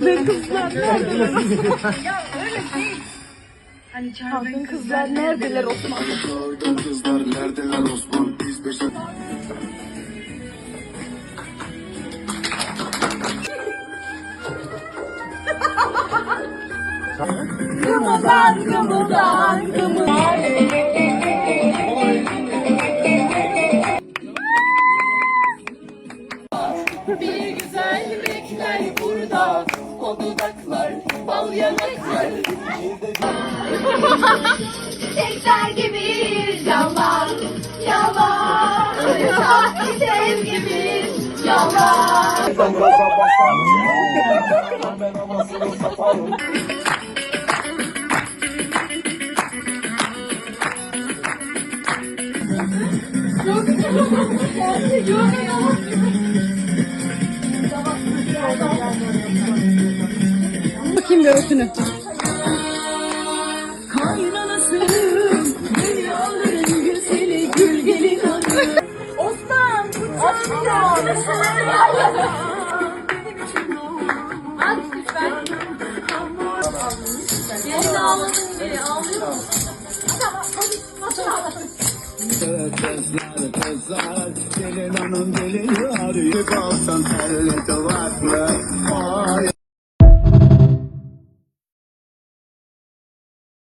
Ve kızlar neredeler? Ya öyle değil. Hani çağırdığın kızlar neredeler Osman? Çağırdın kızlar neredeler Osman biz beşe Kımıldan kımıldan kımıldan. Bir güzel bekler burada O dudaklar bal yanaklar. Tekrar gibi yalan Yalan. Sahte sevgimiz Yalan. Bakayım bir örtünü. Kaynanası, dünyaların güzeli, diye ağlıyor musun? Kızlar kızlar gelin hanım gelin arıyor Kalsan terli duvaklı